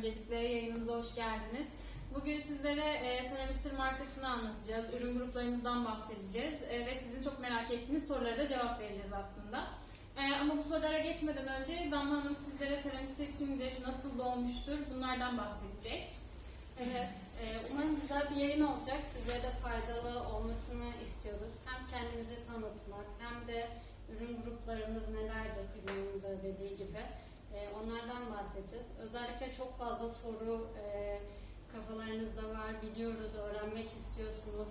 öncelikle yayınımıza hoş geldiniz. Bugün sizlere e, Seramik Sır markasını anlatacağız, ürün gruplarımızdan bahsedeceğiz e, ve sizin çok merak ettiğiniz sorulara da cevap vereceğiz aslında. E, ama bu sorulara geçmeden önce Damla Hanım sizlere Seramik Sır kimdir, nasıl doğmuştur bunlardan bahsedecek. Evet, e, umarım güzel bir yayın olacak. Sizlere de faydalı olmasını istiyoruz. Hem kendimizi tanıtmak hem de ürün gruplarımız nelerdir planında dediği gibi e, onlardan bahsedeceğiz. Özellikle çok fazla soru e, kafalarınızda var, biliyoruz, öğrenmek istiyorsunuz.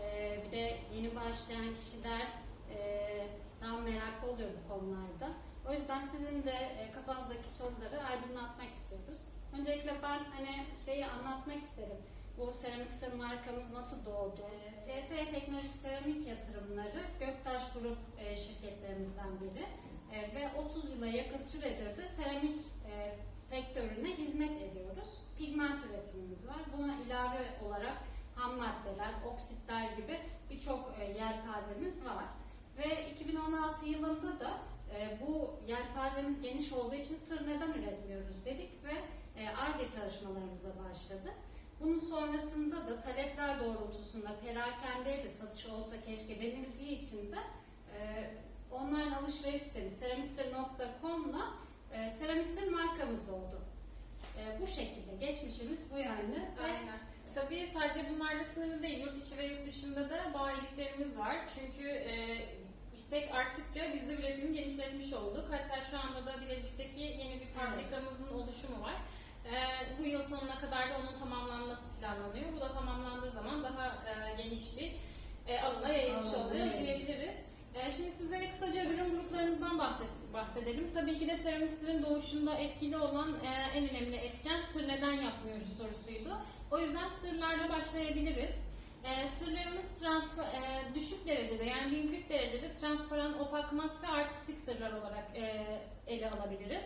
E, bir de yeni başlayan kişiler e, daha meraklı oluyor bu konularda. O yüzden sizin de e, kafanızdaki soruları aydınlatmak istiyoruz. Öncelikle ben hani şeyi anlatmak isterim. Bu seramik sır markamız nasıl doğdu? Ee, TSE Teknolojik Seramik Yatırımları Göktaş Grup şirketlerimizden biri. E, ve 30 yıla yakın süredir de seramik e, sektörüne hizmet ediyoruz. Pigment üretimimiz var. Buna ilave olarak ham maddeler, oksitler gibi birçok e, yelpazemiz var. Ve 2016 yılında da e, bu yelpazemiz geniş olduğu için sır neden üretmiyoruz dedik ve e, ARGE çalışmalarımıza başladı. Bunun sonrasında da talepler doğrultusunda perakendeyle satış olsa keşke denildiği için de online alışveriş sitemiz seramiksir.com'la e, seramiksir markamız doğdu. E, bu şekilde geçmişimiz bu yani. Aynen. Tabii sadece bunlarla sınırlı değil, yurt içi ve yurt dışında da bayiliklerimiz var. Çünkü e, istek arttıkça biz de üretimi genişletmiş olduk. Hatta şu anda da Bilecik'teki yeni bir fabrikamızın oluşumu var. E, bu yıl sonuna kadar da onun tamamlanması planlanıyor. Bu da tamamlandığı zaman daha e, geniş bir e, alana yayılmış Alana olacağız yayılmış. diyebiliriz. E, şimdi sizlere kısaca ürün gruplarımızdan bahsedelim. Tabii ki de seramik sırın doğuşunda etkili olan e, en önemli etken sır neden yapmıyoruz sorusuydu. O yüzden sırlarla başlayabiliriz. E, sırlarımız e, düşük derecede yani 1040 derecede transparan, opak, mat ve artistik sırlar olarak ele alabiliriz.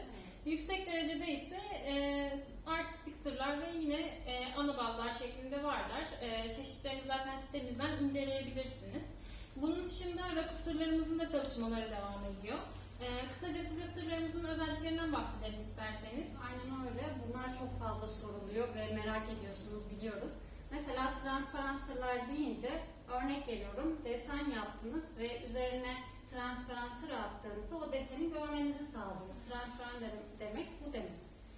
Yüksek derecede ise e, artistik sırlar ve yine e, ana bazlar şeklinde varlar. E, çeşitlerini zaten sitemizden inceleyebilirsiniz. Bunun dışında rakı sırlarımızın da çalışmaları devam ediyor. E, kısaca size sırlarımızın özelliklerinden bahsedelim isterseniz. Aynen öyle. Bunlar çok fazla soruluyor ve merak ediyorsunuz biliyoruz. Mesela transparan sırlar deyince örnek veriyorum desen yaptınız ve üzerine transparan sır attığınızda o deseni görmenizi sağlıyor. Transparan de- demek bu demek.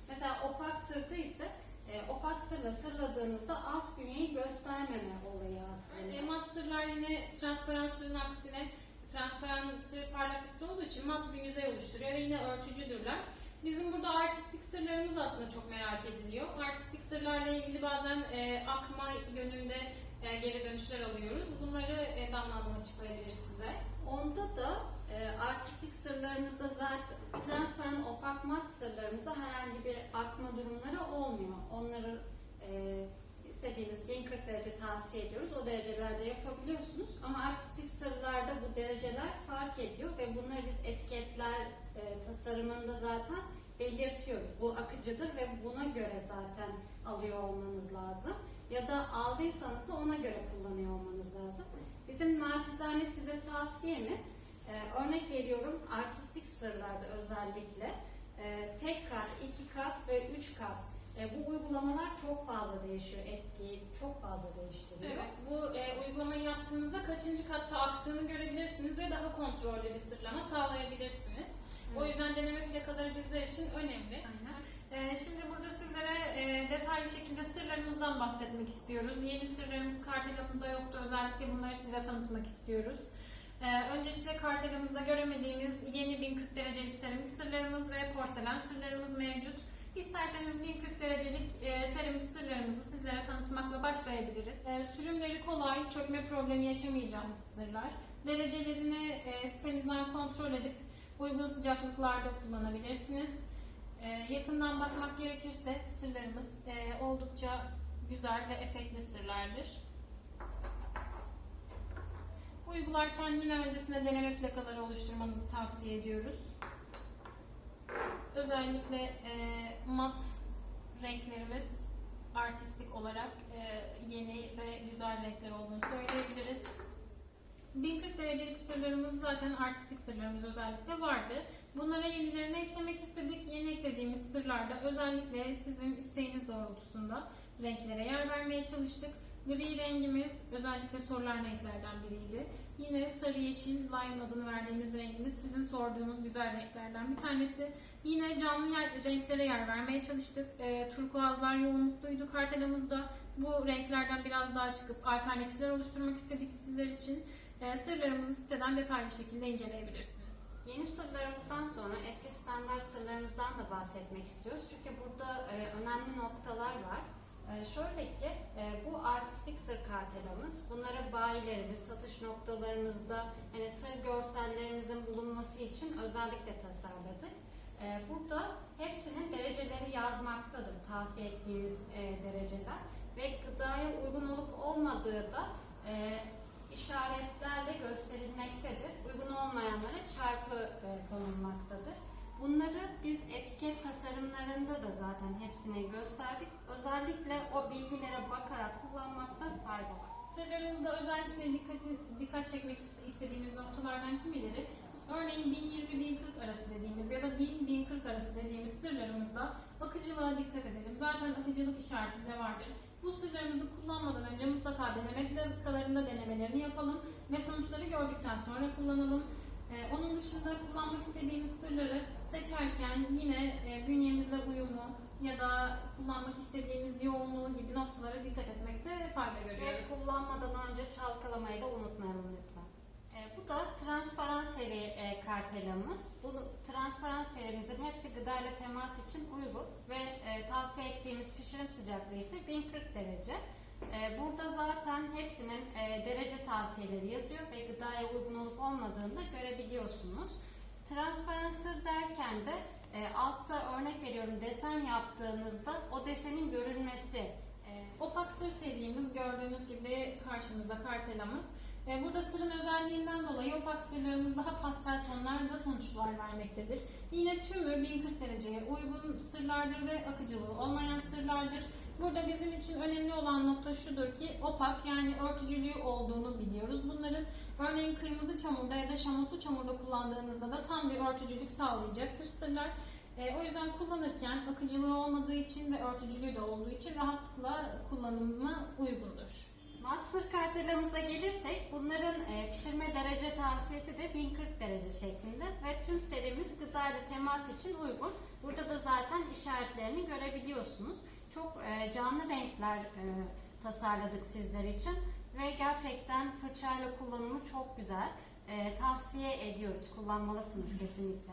Mesela opak sırdı ise e, opak sırla sırladığınızda alt bünyeyi göstermeme olayı aslında. E, mat sırlar yine transparan sırın aksine transparan sır parlak bir sır olduğu için mat bir yüzey oluşturuyor ve yine örtücüdürler. Bizim burada artistik sırlarımız aslında çok merak ediliyor. Artistik sırlarla ilgili bazen e, akma yönünde e, geri dönüşler alıyoruz. Bunları e, Damla Hanım açıklayabilir size. Onda da e, artistik sırlarımızda zaten transparan opak mat sırlarımızda herhangi bir akma durumları olmuyor. Onları e, istediğiniz 1040 derece tavsiye ediyoruz. O derecelerde yapabiliyorsunuz. Ama artistik sırlarda bu dereceler fark ediyor ve bunları biz etiketler e, tasarımında zaten belirtiyoruz. Bu akıcıdır ve buna göre zaten alıyor olmanız lazım. Ya da aldıysanız da ona göre kullanıyor olmanız lazım. Bizim naçizane size tavsiyemiz, e, örnek veriyorum artistik sırlarda özellikle e, tek kat, iki kat ve üç kat e, bu uygulamalar çok fazla değişiyor, etkiyi çok fazla değiştiriyor. Evet, bu e, uygulamayı yaptığınızda kaçıncı katta aktığını görebilirsiniz ve daha kontrollü bir sırlama sağlayabilirsiniz. O Evet. yüzden deneme plakaları bizler için önemli. Aynen. Ee, Şimdi burada sizlere e, detaylı şekilde sırlarımızdan bahsetmek istiyoruz. Yeni sırlarımız kartelamızda yoktu. Özellikle bunları size tanıtmak istiyoruz. Ee, Öncelikle kartelamızda göremediğiniz yeni 1040 derecelik seramik sırlarımız ve porselen sırlarımız mevcut. İsterseniz 1040 derecelik e, seramik sırlarımızı sizlere tanıtmakla başlayabiliriz. E, Sürümleri kolay, çökme problemi yaşamayacağınız sırlar. Derecelerini e, sitemizden kontrol edip uygun sıcaklıklarda kullanabilirsiniz. Ee, yakından bakmak gerekirse sırlarımız e, oldukça güzel ve efektli sırlardır. Uygularken yine öncesinde deneme plakaları oluşturmanızı tavsiye ediyoruz. Özellikle e, mat renklerimiz artistik olarak e, yeni ve güzel renkler olduğunu söyleyebiliriz. 1040 derecelik sırlarımız zaten artistik sırlarımız özellikle vardı. Bunlara yenilerini eklemek istedik. Yeni eklediğimiz sırlarda özellikle sizin isteğiniz doğrultusunda renklere yer vermeye çalıştık. Gri rengimiz özellikle sorulan renklerden biriydi. Yine sarı yeşil lime adını verdiğimiz rengimiz sizin sorduğunuz güzel renklerden bir tanesi. Yine canlı yer, renklere yer vermeye çalıştık. E, turkuazlar yoğunlukluydu kartelamızda. Bu renklerden biraz daha çıkıp alternatifler oluşturmak istedik sizler için. E, sırlarımızı siteden detaylı şekilde inceleyebilirsiniz. Yeni sırlarımızdan sonra eski standart sırlarımızdan da bahsetmek istiyoruz. Çünkü burada e, önemli noktalar var. E, şöyle ki e, bu artistik sır kartelamız. Bunları bayilerimiz, satış noktalarımızda hani sır görsellerimizin bulunması için özellikle tasarladık. E, burada hepsinin dereceleri yazmaktadır tavsiye ettiğimiz e, dereceler ve gıdaya uygun olup olmadığı da e, işaretlerle gösterilmektedir. Uygun olmayanlara çarpı e, konulmaktadır. Bunları biz etiket tasarımlarında da zaten hepsini gösterdik. Özellikle o bilgilere bakarak kullanmakta fayda var. Sırlarımızda özellikle dikkati, dikkat çekmek istediğimiz noktalardan kimileri örneğin 1020-1040 arası dediğimiz ya da 1000-1040 arası dediğimiz sırlarımızda akıcılığa dikkat edelim. Zaten akıcılık işareti de vardır. Bu sırlarımızı kullanmadan önce mutlaka deneme dakikalarında denemelerini yapalım ve sonuçları gördükten sonra kullanalım. Ee, onun dışında kullanmak istediğimiz sırları seçerken yine e, bünyemizle uyumu ya da kullanmak istediğimiz yoğunluğu gibi noktalara dikkat etmekte fayda Ve görüyoruz. kullanmadan önce çalkalamayı da unutmayalım lütfen. E, bu da transparan seri e, kartelamız. Bu transparan serimizin hepsi gıda ile temas için uygun ve e, tavsiye ettiğimiz pişirim sıcaklığı ise 1040 derece. E, burada zaten hepsinin e, derece tavsiyeleri yazıyor ve gıdaya uygun olup olmadığını da görebiliyorsunuz. Transparan sır derken de e, altta örnek veriyorum desen yaptığınızda o desenin görülmesi e, Opak sır serimiz gördüğünüz gibi karşımızda kartelamız. Burada sırın özelliğinden dolayı opak sırlarımız daha pastel tonlarda sonuçlar vermektedir. Yine tümü 1040 dereceye uygun sırlardır ve akıcılığı olmayan sırlardır. Burada bizim için önemli olan nokta şudur ki opak yani örtücülüğü olduğunu biliyoruz. Bunların örneğin kırmızı çamurda ya da şamurlu çamurda kullandığınızda da tam bir örtücülük sağlayacaktır sırlar. E, o yüzden kullanırken akıcılığı olmadığı için ve örtücülüğü de olduğu için rahatlıkla kullanıma uygundur. Mat sır kartelamıza gelirsek bunların e, pişirme derece tavsiyesi de 1040 derece şeklinde ve tüm serimiz gıda ile temas için uygun. Burada da zaten işaretlerini görebiliyorsunuz. Çok e, canlı renkler e, tasarladık sizler için ve gerçekten fırçayla kullanımı çok güzel. E, tavsiye ediyoruz, kullanmalısınız kesinlikle.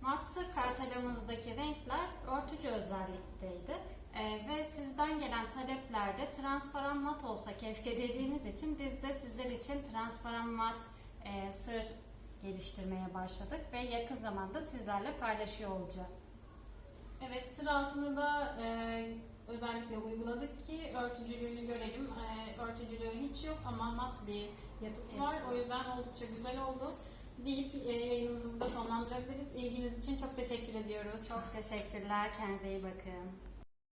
Mat sır kartelamızdaki renkler örtücü özellikteydi. Ee, ve sizden gelen taleplerde transparan mat olsa keşke dediğiniz için biz de sizler için transparan mat e, sır geliştirmeye başladık ve yakın zamanda sizlerle paylaşıyor olacağız. Evet, sır altını da e, özellikle uyguladık ki örtücülüğünü görelim. E, örtücülüğü hiç yok ama mat bir yapısı Evet. var. O yüzden oldukça güzel oldu deyip e, yayınımızı burada sonlandırabiliriz. İlginiz için çok teşekkür ediyoruz. Çok teşekkürler, kendinize iyi bakın.